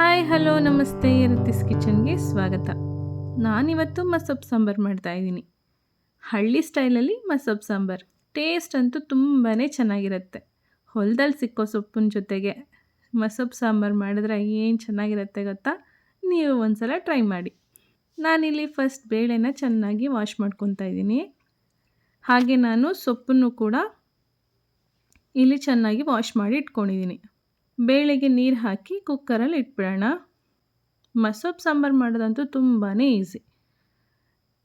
Hi, hello, ನಮಸ್ತೆ, ರತಿಸ್ ಕಿಚನ್ಗೆ ಸ್ವಾಗತ. ನಾನಿವತ್ತು ಮಸೊಪ್ಪು ಸಾಂಬಾರು ಮಾಡ್ತಾ ಇದ್ದೀನಿ. ಹಳ್ಳಿ ಸ್ಟೈಲಲ್ಲಿ ಮಸೊಪ್ಪು ಸಾಂಬಾರು. ಟೇಸ್ಟ್ ಅಂತೂ ತುಂಬಾ ಚೆನ್ನಾಗಿರುತ್ತೆ. ಹೊಲದಲ್ಲಿ ಸಿಕ್ಕೋ ಸೊಪ್ಪಿನ ಜೊತೆಗೆ ಮಸೊಪ್ಪು ಸಾಂಬಾರು ಮಾಡಿದ್ರೆ ಏನು ಚೆನ್ನಾಗಿರುತ್ತೆ ಗೊತ್ತಾ? ನೀವು ಒಂದ್ಸಲ ಟ್ರೈ ಮಾಡಿ. ನಾನಿಲ್ಲಿ ಫಸ್ಟ್ ಬೇಳೆನ ಚೆನ್ನಾಗಿ ವಾಶ್ ಮಾಡ್ಕೊತಾ ಇದ್ದೀನಿ. ಹಾಗೆ ನಾನು ಸೊಪ್ಪನ್ನು ಕೂಡ ಇಲ್ಲಿ ಚೆನ್ನಾಗಿ ವಾಶ್ ಮಾಡಿ ಇಟ್ಕೊಂಡಿದ್ದೀನಿ. ಬೇಳೆಗೆ ನೀರು ಹಾಕಿ ಕುಕ್ಕರಲ್ಲಿ ಇಟ್ಬಿಡೋಣ. ಮಸೊಪ್ಪು ಸಾಂಬಾರು ಮಾಡೋದಂತೂ ತುಂಬಾ ಈಸಿ.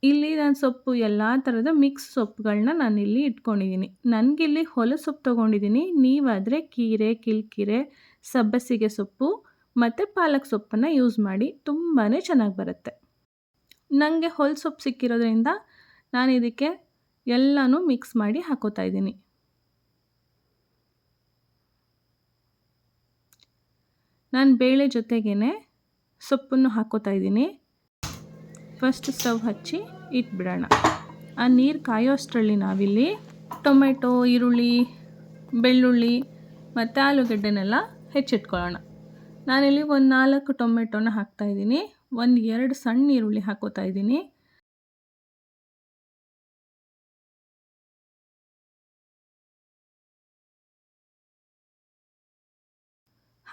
ಇಲ್ಲಿ ನಾನು ಸೊಪ್ಪು ಎಲ್ಲ ಥರದ ಮಿಕ್ಸ್ ಸೊಪ್ಪುಗಳನ್ನ ನಾನಿಲ್ಲಿ ಇಟ್ಕೊಂಡಿದ್ದೀನಿ ನನಗಿಲ್ಲಿ ಹೊಲ ಸೊಪ್ಪು ತೊಗೊಂಡಿದ್ದೀನಿ ನೀವಾದರೆ ಕೀರೆ, ಕಿಲ್ಕಿರೆ, ಸಬ್ಬಸಿಗೆ ಸೊಪ್ಪು ಮತ್ತು ಪಾಲಕ್ ಸೊಪ್ಪನ್ನು ಯೂಸ್ ಮಾಡಿ ತುಂಬಾ ಚೆನ್ನಾಗಿ ಬರುತ್ತೆ. ನನಗೆ ಹೊಲ ಸೊಪ್ಪು ಸಿಕ್ಕಿರೋದ್ರಿಂದ ನಾನು ಇದಕ್ಕೆ ಎಲ್ಲನೂ ಮಿಕ್ಸ್ ಮಾಡಿ ಹಾಕೋತಾ ಇದ್ದೀನಿ ನಾನು ಬೇಳೆ ಜೊತೆಗೇ ಸೊಪ್ಪನ್ನು ಹಾಕೋತಾ ಇದ್ದೀನಿ. ಫಸ್ಟ್ ಸ್ಟವ್ ಹಚ್ಚಿ ಇಟ್ಬಿಡೋಣ. ಆ ನೀರು ಕಾಯೋ ಅಷ್ಟರಲ್ಲಿ ನಾವಿಲ್ಲಿ ಟೊಮೆಟೊ, ಈರುಳ್ಳಿ, ಬೆಳ್ಳುಳ್ಳಿ ಮತ್ತು ಆಲೂಗಡ್ಡೆನೆಲ್ಲ ಹೆಚ್ಚಿಟ್ಕೊಳ್ಳೋಣ. ನಾನಿಲ್ಲಿ ಒಂದು ನಾಲ್ಕು ಟೊಮೆಟೊನ ಹಾಕ್ತಾಯಿದ್ದೀನಿ ಒಂದು ಎರಡು ಸಣ್ಣ ಈರುಳ್ಳಿ ಹಾಕೋತಾ ಇದ್ದೀನಿ.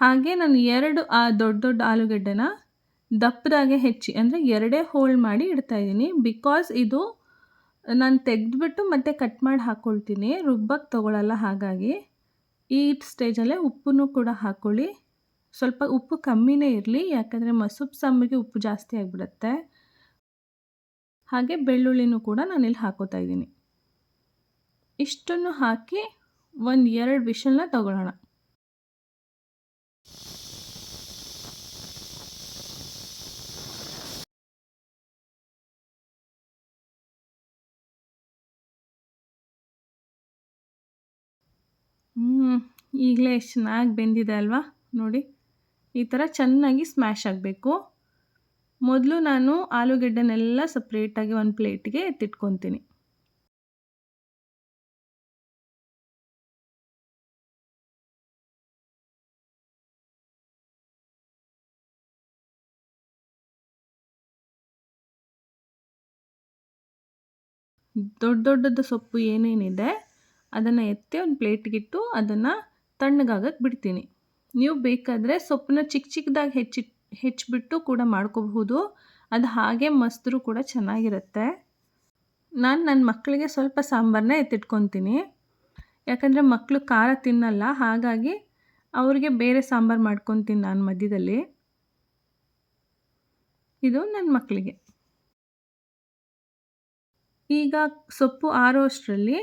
ಹಾಗೆ ನಾನು ಎರಡು ಆ ದೊಡ್ಡ ದೊಡ್ಡ ಆಲೂಗಡ್ಡೆನ ದಪ್ಪದಾಗೆ ಹೆಚ್ಚಿ, ಅಂದರೆ ಎರಡೇ ಹೋಲ್ಡ್ ಮಾಡಿ ಇಡ್ತಾಯಿದ್ದೀನಿ ಬಿಕಾಸ್ ಇದು ನಾನು ತೆಗೆದ್ಬಿಟ್ಟು ಮತ್ತೆ ಕಟ್ ಮಾಡಿ ಹಾಕ್ಕೊಳ್ತೀನಿ ರುಬ್ಬಕ್ಕೆ ತೊಗೊಳಲ್ಲ ಹಾಗಾಗಿ. ಈ ಸ್ಟೇಜಲ್ಲೇ ಉಪ್ಪನ್ನು ಕೂಡ ಹಾಕ್ಕೊಳ್ಳಿ ಸ್ವಲ್ಪ ಉಪ್ಪು ಕಮ್ಮಿನೇ ಇರಲಿ, ಯಾಕಂದರೆ ಮಸೂಪ್ ಸಾಂಬಾರಿಗೆ ಉಪ್ಪು ಜಾಸ್ತಿ ಆಗಿಬಿಡುತ್ತೆ. ಹಾಗೆ ಬೆಳ್ಳುಳ್ಳಿನೂ ಕೂಡ ನಾನಿಲ್ಲಿ ಹಾಕೋತಾ ಇದ್ದೀನಿ. ಇಷ್ಟನ್ನು ಹಾಕಿ ಒಂದು ಎರಡು ವಿಷಲ್ನ ತಗೊಳ್ಳೋಣ. ಈಗಲೇ ಎಷ್ಟು ಚೆನ್ನಾಗಿ ಬೆಂದಿದೆ ಅಲ್ವಾ? ನೋಡಿ, ಈ ಥರ ಚೆನ್ನಾಗಿ ಸ್ಮ್ಯಾಶ್ ಆಗಬೇಕು. ಮೊದಲು ನಾನು ಆಲೂಗೆಡ್ಡೆನೆಲ್ಲ ಸಪ್ರೇಟಾಗಿ ಒಂದು ಪ್ಲೇಟ್ಗೆ ಎತ್ತಿಟ್ಕೊತೀನಿ. ದೊಡ್ಡ ದೊಡ್ಡದು ಸೊಪ್ಪು ಏನೇನಿದೆ? ಅದನ್ನು ಎತ್ತಿ ಒಂದು ಪ್ಲೇಟ್ಗಿಟ್ಟು ಅದನ್ನು ತಣ್ಣಗಾಗಕ್ಕೆ ಬಿಡ್ತೀನಿ. ನೀವು ಬೇಕಾದರೆ ಸೊಪ್ಪನ್ನ ಚಿಕ್ಕ ಚಿಕ್ಕದಾಗಿ ಹೆಚ್ಚಿ, ಹೆಚ್ಚಿಬಿಟ್ಟು ಕೂಡ ಮಾಡ್ಕೋಬಹುದು. ಅದು ಹಾಗೆ ಮಸ್ತ್ರು ಕೂಡ ಚೆನ್ನಾಗಿರುತ್ತೆ. ನಾನು ನನ್ನ ಮಕ್ಕಳಿಗೆ ಸ್ವಲ್ಪ ಸಾಂಬಾರನ್ನ ಎತ್ತಿಟ್ಕೊತೀನಿ. ಯಾಕಂದರೆ ಮಕ್ಕಳು ಖಾರ ತಿನ್ನಲ್ಲ, ಹಾಗಾಗಿ ಅವ್ರಿಗೆ ಬೇರೆ ಸಾಂಬಾರು ಮಾಡ್ಕೊತೀನಿ ನಾನು ಮಧ್ಯದಲ್ಲಿ. ಇದು ನನ್ನ ಮಕ್ಕಳಿಗೆ ಈಗ ಸೊಪ್ಪು ಆರೋ ಅಷ್ಟರಲ್ಲಿ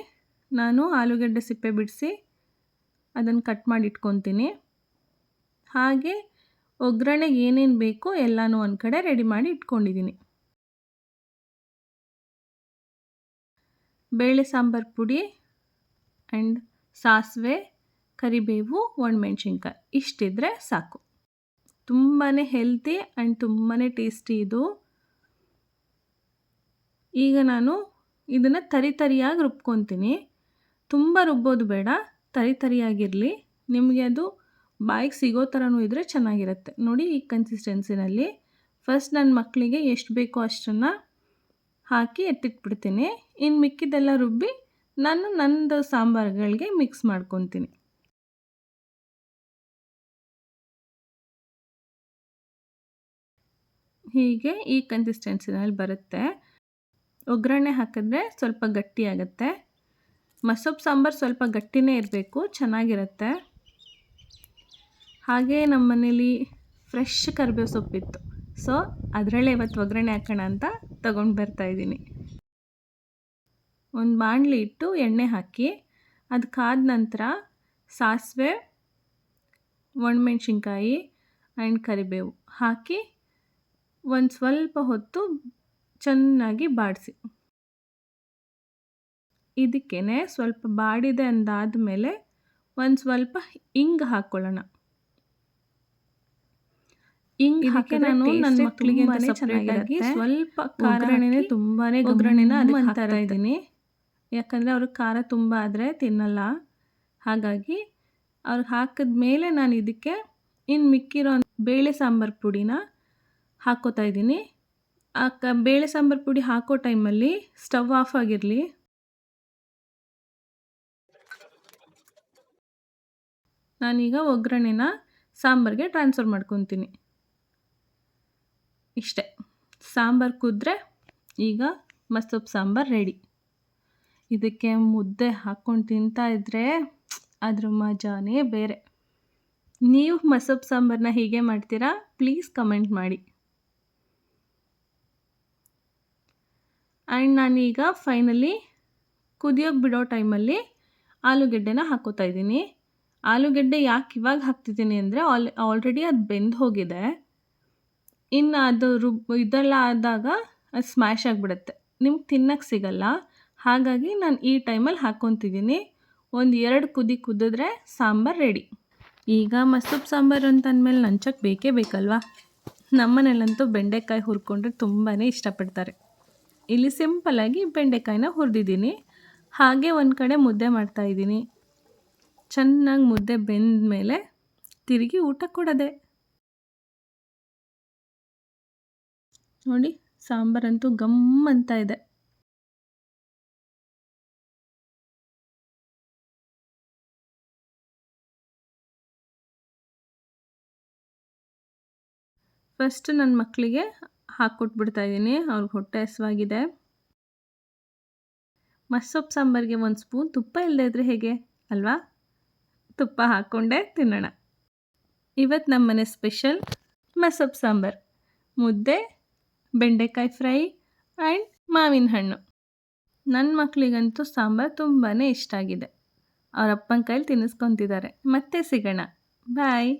ನಾನು ಆಲೂಗಡ್ಡೆ ಸಿಪ್ಪೆ ಬಿಡಿಸಿ ಅದನ್ನು ಕಟ್ ಮಾಡಿ ಇಟ್ಕೊತೀನಿ. ಹಾಗೆ ಒಗ್ಗರಣೆಗೆ ಏನೇನು ಬೇಕೋ ಎಲ್ಲನೂ ಒಂದು ಕಡೆ ರೆಡಿ ಮಾಡಿ ಇಟ್ಕೊಂಡಿದ್ದೀನಿ. ಬೇಳೆ ಸಾಂಬಾರು ಪುಡಿ ಆ್ಯಂಡ್ ಸಾಸಿವೆ, ಕರಿಬೇವು, ಒಣಮೆಣ್ಸಿನ್ಕಾಯಿ ಇಷ್ಟಿದ್ರೆ ಸಾಕು. ತುಂಬಾ ಹೆಲ್ತಿ ಆ್ಯಂಡ್ ತುಂಬಾ ಟೇಸ್ಟಿ ಇದು. ಈಗ ನಾನು ಇದನ್ನು ತರಿ ತರಿಯಾಗಿ ರುಬ್ಕೊತೀನಿ. ತುಂಬ ರುಬ್ಬೋದು ಬೇಡ, ತರಿ ತರಿಯಾಗಿರಲಿ. ನಿಮಗೆ ಅದು ಬಾಯಿಗೆ ಸಿಗೋ ಥರನೂ ಇದ್ದರೆ ಚೆನ್ನಾಗಿರುತ್ತೆ. ನೋಡಿ ಈ ಕನ್ಸಿಸ್ಟೆನ್ಸಿನಲ್ಲಿ ಫಸ್ಟ್ ನನ್ನ ಮಕ್ಕಳಿಗೆ ಎಷ್ಟು ಬೇಕೋ ಅಷ್ಟನ್ನು ಹಾಕಿ ಎತ್ತಿಟ್ಬಿಡ್ತೀನಿ. ಇನ್ನು ಮಿಕ್ಕಿದ್ದೆಲ್ಲ ರುಬ್ಬಿ ನಾನು ನಂದು ಸಾಂಬಾರುಗಳಿಗೆ ಮಿಕ್ಸ್ ಮಾಡ್ಕೊತೀನಿ. ಹೀಗೆ ಈ ಕನ್ಸಿಸ್ಟೆನ್ಸಿನಲ್ಲಿ ಬರುತ್ತೆ. ಒಗ್ಗರಣೆ ಹಾಕಿದ್ರೆ ಸ್ವಲ್ಪ ಗಟ್ಟಿಯಾಗುತ್ತೆ ಮಸೊಪ್ಪು ಸಾಂಬಾರು ಸ್ವಲ್ಪ ಗಟ್ಟಿನೇ ಇರಬೇಕು, ಚೆನ್ನಾಗಿರುತ್ತೆ. ಹಾಗೇ ನಮ್ಮ ಮನೇಲಿ ಫ್ರೆಶ್ ಕರಿಬೇವು ಸೊಪ್ಪಿತ್ತು ಸೊ ಅದರಲ್ಲೇ ಇವತ್ತು ಒಗ್ಗರಣೆ ಹಾಕೋಣ ಅಂತ ತಗೊಂಡು ಬರ್ತಾಯಿದ್ದೀನಿ ಒಂದು ಬಾಣಲಿ ಇಟ್ಟು ಎಣ್ಣೆ ಹಾಕಿ ಅದು ಕಾದ ನಂತರ ಸಾಸಿವೆ, ಒಣಮೆಣ್ಸಿನ್ಕಾಯಿ ಆ್ಯಂಡ್ ಕರಿಬೇವು ಹಾಕಿ ಒಂದು ಸ್ವಲ್ಪ ಹೊತ್ತು ಚೆನ್ನಾಗಿ ಬಾಡಿಸಿ. ಇದಕ್ಕೇ ಸ್ವಲ್ಪ ಬಾಡಿದೆ ಅಂದಾದಮೇಲೆ ಒಂದು ಸ್ವಲ್ಪ ಇಂಗ್ ಹಾಕ್ಕೊಳ್ಳೋಣ ಇಂಗ್ ಹಾಕಿ ನಾನು ನನ್ನ ಮಕ್ಕಳಿಗೆ ಚೆನ್ನಾಗಿ ಸ್ವಲ್ಪ ಒಗ್ಗರಣೆನೇ ತುಂಬಾನೇ ಒಗ್ಗರಣೆನ ಹಾಕ್ತಾ ಇದ್ದೀನಿ. ಯಾಕಂದರೆ ಅವ್ರಿಗೆ ಖಾರ ತುಂಬ ಆದರೆ ತಿನ್ನಲ್ಲ. ಹಾಗಾಗಿ ಅವ್ರಿಗೆ ಹಾಕಿದ ಮೇಲೆ ನಾನು ಇದಕ್ಕೆ ಇನ್ನು ಮಿಕ್ಕಿರೋ ಬೇಳೆ ಸಾಂಬಾರು ಪುಡಿನ ಹಾಕ್ಕೋತಾ ಇದ್ದೀನಿ. ಆ ಕ ಬೇಳೆ ಸಾಂಬಾರು ಪುಡಿ ಹಾಕೋ ಟೈಮಲ್ಲಿ ಸ್ಟವ್ ಆಫ್ ಆಗಿರಲಿ ನಾನೀಗ ಒಗ್ಗರಣೆನ ಸಾಂಬಾರಿಗೆ ಟ್ರಾನ್ಸ್ಫರ್ ಮಾಡ್ಕೊತೀನಿ. ಇಷ್ಟೇ. ಸಾಂಬಾರು ಕುದ್ರೆ ಈಗ ಮಸ್ತೊಪ್ಪು ಸಾಂಬಾರು ರೆಡಿ ಇದಕ್ಕೆ ಮುದ್ದೆ ಹಾಕ್ಕೊಂಡು ತಿಂತಾ ಇದ್ದರೆ ಅದ್ರ ಮಜಾನೇ ಬೇರೆ. ನೀವು ಮಸೊಪ್ಪು ಸಾಂಬಾರನ್ನ ಹೀಗೆ ಮಾಡ್ತೀರಾ? ಪ್ಲೀಸ್ ಕಮೆಂಟ್ ಮಾಡಿ. ಆ್ಯಂಡ್ ನಾನೀಗ ಫೈನಲಿ ಕುದಿಯೋಕೆ ಬಿಡೋ ಟೈಮಲ್ಲಿ ಆಲೂಗೆಡ್ಡೆನ ಹಾಕೋತಾ ಇದ್ದೀನಿ. ಆಲೂಗೆಡ್ಡೆ ಯಾಕೆ ಇವಾಗ ಹಾಕ್ತಿದ್ದೀನಿ ಅಂದರೆ ಆಲ್ ಆಲ್ರೆಡಿ ಅದು ಬೆಂದು ಹೋಗಿದೆ. ಇನ್ನು ಅದು ರುಬ್ ಇದೆಲ್ಲ ಆದಾಗ ಅದು ಸ್ಮ್ಯಾಶ್ ಆಗಿಬಿಡುತ್ತೆ. ನಿಮ್ಗೆ ತಿನ್ನಕ್ಕೆ ಸಿಗಲ್ಲ. ಹಾಗಾಗಿ ನಾನು ಈ ಟೈಮಲ್ಲಿ ಹಾಕ್ಕೊತಿದ್ದೀನಿ ಒಂದು ಎರಡು ಕುದಿ ಕುದಿದ್ರೆ ಸಾಂಬಾರು ರೆಡಿ ಈಗ ಮಸೂಪ್ ಸಾಂಬಾರು ಅಂತ ಅಂದಮೇಲೆ ನಂಚಕ್ಕೆ ಬೇಕೇ ಬೇಕಲ್ವಾ? ನಮ್ಮನೇಲಂತೂ ಬೆಂಡೆಕಾಯಿ ಹುರ್ಕೊಂಡ್ರೆ ತುಂಬಾ ಇಷ್ಟಪಡ್ತಾರೆ. ಇಲ್ಲಿ ಸಿಂಪಲ್ಲಾಗಿ ಬೆಂಡೆಕಾಯಿನ ಹುರಿದಿದ್ದೀನಿ. ಹಾಗೆ ಒಂದು ಕಡೆ ಮುದ್ದೆ ಮಾಡ್ತಾಯಿದ್ದೀನಿ ಚೆನ್ನಾಗಿ ಮುದ್ದೆ ಬೆಂದ ಮೇಲೆ ತಿರುಗಿ ಊಟ ಕೊಡೋದೆ. ನೋಡಿ, ಸಾಂಬಾರಂತೂ ಗಮ್ ಅಂತ ಇದೆ. ಫಸ್ಟ್ ನನ್ನ ಮಕ್ಕಳಿಗೆ ಹಾಕ್ಕೊಟ್ಬಿಡ್ತಾ ಇದ್ದೀನಿ. ಅವ್ರಿಗೆ ಹೊಟ್ಟೆ ಹಸುವಾಗಿದೆ. ಮಸ್ಸೊಪ್ಪು ಸಾಂಬಾರಿಗೆ ಒಂದು ಸ್ಪೂನ್ ತುಪ್ಪ ಇಲ್ಲದೆ ಇದ್ರೆ ಹೇಗೆ? ಅಲ್ವಾ? ತುಪ್ಪ ಹಾಕ್ಕೊಂಡೇ ತಿನ್ನೋಣ. ಇವತ್ತು ನಮ್ಮ ಮನೆ ಸ್ಪೆಷಲ್ ಮಸಬ್ ಸಾಂಬಾರು, ಮುದ್ದೆ, ಬೆಂಡೆಕಾಯಿ ಫ್ರೈ ಆ್ಯಂಡ್ ಮಾವಿನ ಹಣ್ಣು. ನನ್ನ ಮಕ್ಕಳಿಗಂತೂ ಸಾಂಬಾರು ತುಂಬಾ ಇಷ್ಟ ಆಗಿದೆ. ಅವರಪ್ಪನ ಅಪ್ಪನ ಕೈಲಿ ತಿನ್ನಿಸ್ಕೊತಿದ್ದಾರೆ ಮತ್ತೆ ಸಿಗೋಣ. ಬಾಯ್